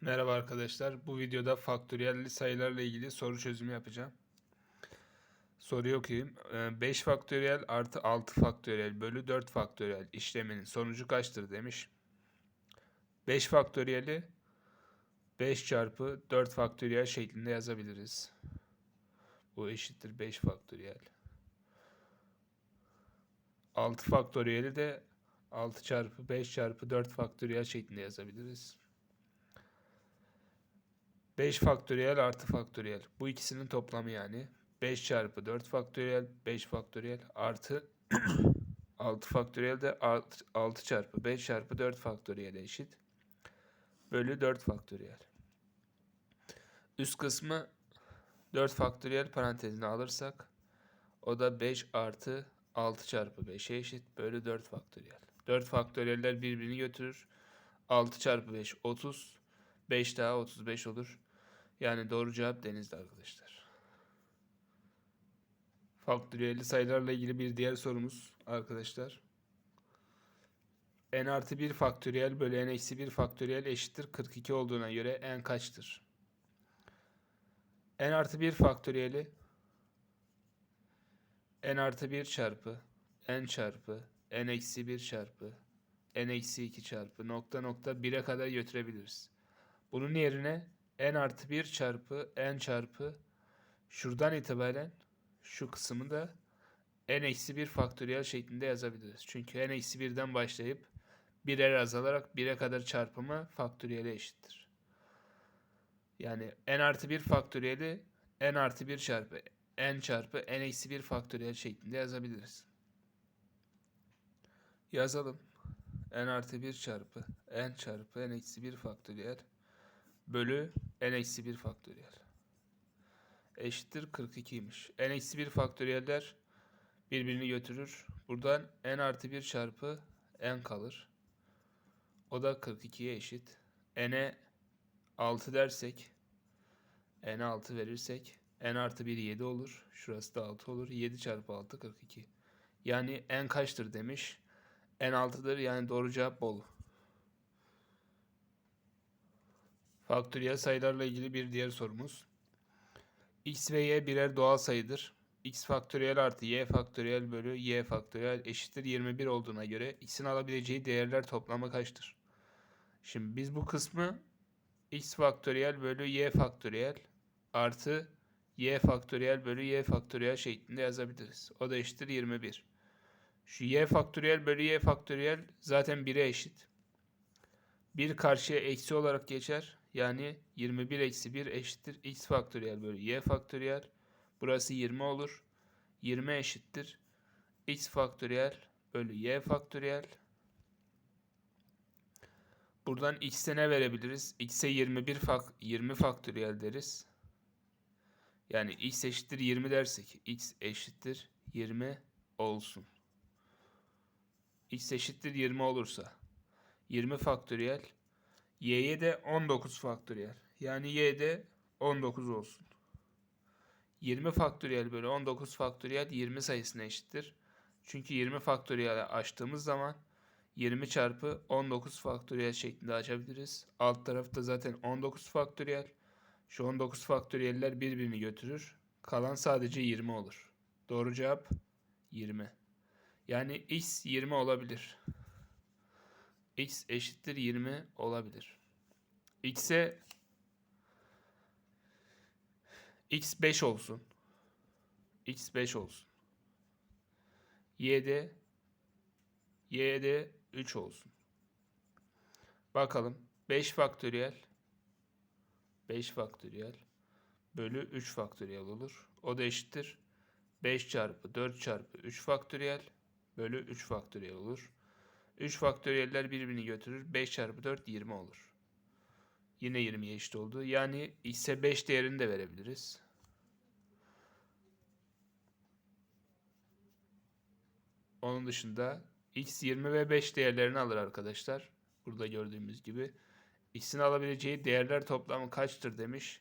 Merhaba arkadaşlar. Bu videoda faktöriyelli sayılarla ilgili soru çözümü yapacağım. Soruyu okuyayım. Ee, 5 faktöriyel artı 6 faktöriyel bölü 4 faktöriyel işleminin sonucu kaçtır demiş. 5 faktöriyeli 5 çarpı 4 faktöriyel şeklinde yazabiliriz. Bu eşittir 5 faktöriyel. 6 faktöriyeli de 6 çarpı 5 çarpı 4 faktöriyel şeklinde yazabiliriz. 5 faktöriyel artı faktöriyel. Bu ikisinin toplamı yani. 5 çarpı 4 faktöriyel, 5 faktöriyel artı 6 faktöriyel de 6 çarpı 5 çarpı 4 faktöriyel eşit. Bölü 4 faktöriyel. Üst kısmı 4 faktöriyel parantezine alırsak o da 5 artı 6 çarpı 5'e eşit bölü 4 faktöriyel. 4 faktöriyeller birbirini götürür. 6 çarpı 5 30. 5 daha 35 olur. Yani doğru cevap denizde arkadaşlar. Faktöriyelli sayılarla ilgili bir diğer sorumuz arkadaşlar. n artı 1 faktöriyel bölü n eksi 1 faktöriyel eşittir 42 olduğuna göre n kaçtır? n artı 1 faktöriyeli n artı 1 çarpı n çarpı n eksi 1 çarpı n eksi 2 çarpı nokta nokta 1'e kadar götürebiliriz. Bunun yerine n artı 1 çarpı n çarpı şuradan itibaren şu kısmı da n eksi 1 faktöriyel şeklinde yazabiliriz. Çünkü n eksi 1'den başlayıp birer azalarak 1'e kadar çarpımı faktöriyele eşittir. Yani n artı 1 faktöriyeli n artı 1 çarpı n çarpı n eksi 1 faktöriyel şeklinde yazabiliriz. Yazalım. n artı 1 çarpı n çarpı n eksi 1 faktöriyel bölü n eksi 1 faktöriyel eşittir 42'ymiş. n eksi 1 faktöriyeller birbirini götürür. Buradan n artı 1 çarpı n kalır. O da 42'ye eşit. n'e 6 dersek n'e 6 verirsek n artı 1 7 olur. Şurası da 6 olur. 7 çarpı 6 42. Yani n kaçtır demiş. n 6'dır yani doğru cevap bol. Faktöriyel sayılarla ilgili bir diğer sorumuz. x ve y birer doğal sayıdır. x faktöriyel artı y faktöriyel bölü y faktöriyel eşittir 21 olduğuna göre x'in alabileceği değerler toplamı kaçtır? Şimdi biz bu kısmı x faktöriyel bölü y faktöriyel artı y faktöriyel bölü y faktöriyel şeklinde yazabiliriz. O da eşittir 21. Şu y faktöriyel bölü y faktöriyel zaten 1'e eşit. 1 karşıya eksi olarak geçer. Yani 21 eksi 1 eşittir x faktöriyel bölü y faktöriyel. Burası 20 olur. 20 eşittir x faktöriyel bölü y faktöriyel. Buradan x'e ne verebiliriz? x'e 21 fak 20 faktöriyel deriz. Yani x eşittir 20 dersek x eşittir 20 olsun. x eşittir 20 olursa 20 faktöriyel y'ye de 19 faktöriyel. Yani y de 19 olsun. 20 faktöriyel bölü 19 faktöriyel 20 sayısına eşittir. Çünkü 20 faktöriyel açtığımız zaman 20 çarpı 19 faktöriyel şeklinde açabiliriz. Alt tarafta zaten 19 faktöriyel. Şu 19 faktöriyeller birbirini götürür. Kalan sadece 20 olur. Doğru cevap 20. Yani x 20 olabilir. X eşittir 20 olabilir. x'e x 5 olsun. x 5 olsun. y'de y'de 3 olsun. Bakalım 5 faktöriyel 5 faktöriyel bölü 3 faktöriyel olur. O da eşittir 5 çarpı 4 çarpı 3 faktöriyel bölü 3 faktöriyel olur. 3 faktöriyeller birbirini götürür. 5 çarpı 4 20 olur. Yine 20'ye eşit oldu. Yani x'e 5 değerini de verebiliriz. Onun dışında x 20 ve 5 değerlerini alır arkadaşlar. Burada gördüğümüz gibi. x'in alabileceği değerler toplamı kaçtır demiş.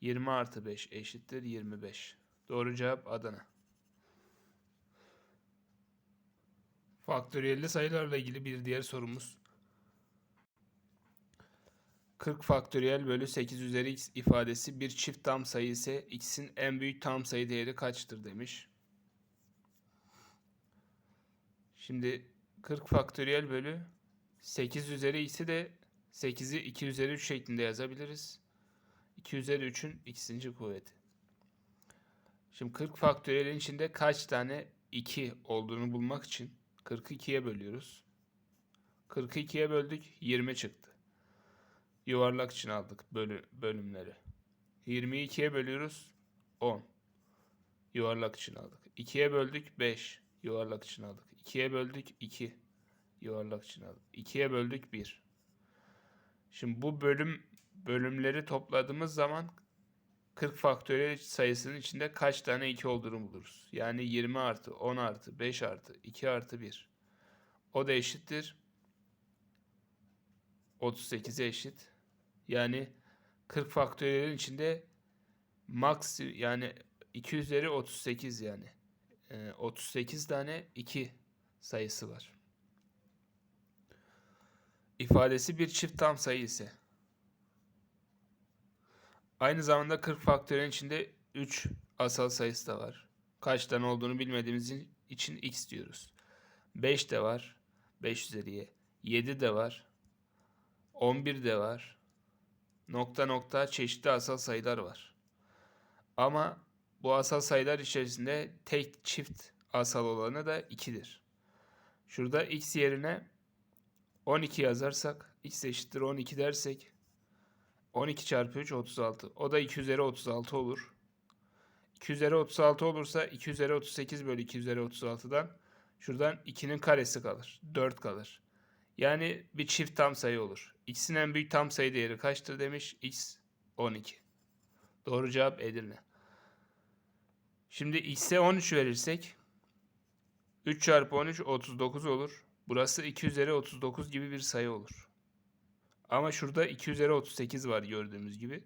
20 artı 5 eşittir 25. Doğru cevap Adana. Faktöriyelli sayılarla ilgili bir diğer sorumuz. 40 faktöriyel bölü 8 üzeri x ifadesi bir çift tam sayı ise x'in en büyük tam sayı değeri kaçtır demiş. Şimdi 40 faktöriyel bölü 8 üzeri x'i de 8'i 2 üzeri 3 şeklinde yazabiliriz. 2 üzeri 3'ün x'inci kuvveti. Şimdi 40 faktöriyelin içinde kaç tane 2 olduğunu bulmak için 40'ı 2'ye bölüyoruz. 40'ı 2'ye böldük 20 çıktı. Yuvarlak için aldık bölü, bölümleri. 20'yi 2'ye bölüyoruz 10. Yuvarlak için aldık. 2'ye böldük 5. Yuvarlak için aldık. 2'ye böldük 2. Yuvarlak için aldık. 2'ye böldük 1. Şimdi bu bölüm bölümleri topladığımız zaman 40 faktöriyel sayısının içinde kaç tane 2 olduğunu buluruz. Yani 20 artı 10 artı 5 artı 2 artı 1. O da eşittir. 38'e eşit. Yani 40 faktöriyelin içinde max yani 2 üzeri 38 yani. Ee, 38 tane 2 sayısı var. İfadesi bir çift tam sayı ise Aynı zamanda 40 faktörün içinde 3 asal sayısı da var. Kaç tane olduğunu bilmediğimiz için x diyoruz. 5 de var. 5 üzeriye. 7 de var. 11 de var. Nokta nokta çeşitli asal sayılar var. Ama bu asal sayılar içerisinde tek çift asal olanı da 2'dir. Şurada x yerine 12 yazarsak x eşittir 12 dersek 12 çarpı 3 36. O da 2 üzeri 36 olur. 2 üzeri 36 olursa 2 üzeri 38 bölü 2 üzeri 36'dan şuradan 2'nin karesi kalır. 4 kalır. Yani bir çift tam sayı olur. X'in en büyük tam sayı değeri kaçtır demiş. X 12. Doğru cevap Edirne. Şimdi X'e 13 verirsek 3 çarpı 13 39 olur. Burası 2 üzeri 39 gibi bir sayı olur. Ama şurada 2 üzeri 38 var gördüğümüz gibi.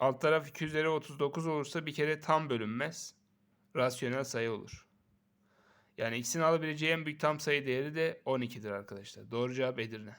Alt taraf 2 üzeri 39 olursa bir kere tam bölünmez. Rasyonel sayı olur. Yani x'in alabileceği en büyük tam sayı değeri de 12'dir arkadaşlar. Doğru cevap Edirne.